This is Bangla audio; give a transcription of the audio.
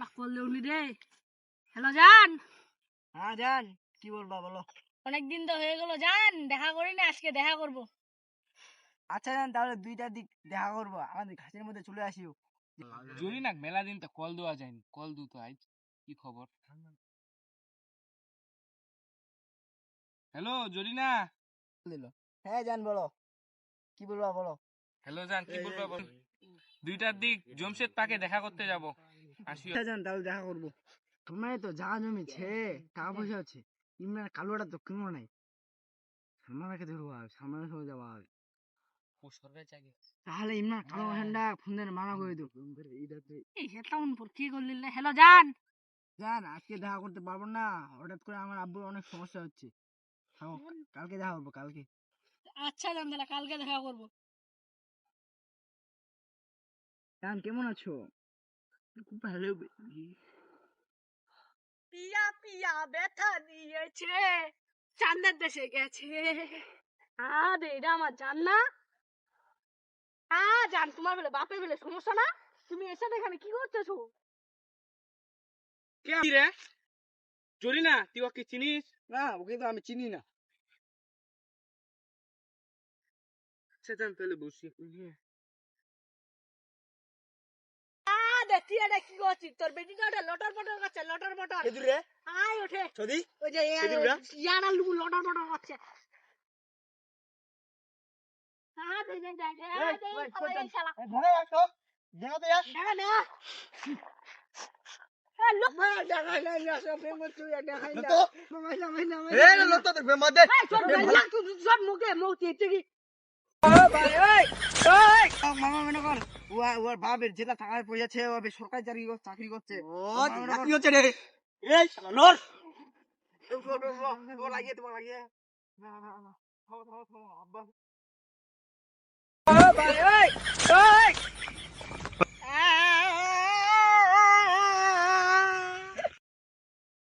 শালা করলে উনি রে। হ্যালো জান? হ্যাঁ জান কি বলবা বলো? অনেকদিন তো হয়ে গেল জান দেখা করি না আজকে দেখা করব। আচ্ছা জান তাহলে দুইটার দিক দেখা করব আমাদের ঘাসের মধ্যে চলে আসিও জরি না মেলা দিন তো কল দেওয়া যায়নি কল দু তো আজ কি খবর? হ্যালো জরিনা হ্যাঁ জান বলো। কি বলবা বলো? হ্যালো জান কি বলবা বল? দুইটার দিক জমশেদ পাকে দেখা করতে যাব। আসিও তাহলে দেখা করব। তোমার তো জায়গা জমি ছে টাকা পয়সা আছে। ইমরান কালোটা তো কিনো নাই। সালমানকে ধরবো সঙ্গে যাব আর তাহলে ইমরান কালো হ্যান্ডা ফোন দিয়ে মানা করে দেবো এই হেতা উন পর কি করলি হ্যালো জান। জান আজকে দেখা করতে পারব না। হঠাৎ করে আমার আব্বুর অনেক সমস্যা হচ্ছে। কালকে দেখা করব কালকে। আচ্ছা জান তাহলে কালকে দেখা করব। জান কেমন আছো? খুব ভালো পিয়া পিয়া ব্যথা দিয়েছে চান্দের দেশে গেছে আরে এটা আমার জান না হ্যাঁ জান তোমার বলে বাপের বলে সমস্যা না তুমি এসে এখানে কি করতেছো কে রে জরিনা তুই ওকে চিনিস না ওকে তো আমি চিনি না জান তাহলে বসি দেখি এটা কি করছিস? তোর বেটিটা ওটা লটর পটর করছে লটর পটর। রে। আয় ওঠে। সদি ওই যে? ইয়ানা লুকু লটর পটর করছে। তুই তুই মুখে মুখ তুই মামা মনে কর ওর বাপের যেটা টাকায় পয়সা ছে ও সরকারি চাকরি কর- চাকরি করছে ও মামা মনে কর- কি হচ্ছে রে এই শালা নর ও, ও, ও, ও, ও, লাগিয়ে তোমার লাগিয়ে না, না, না, থামো, থামো, থামো, আব্বা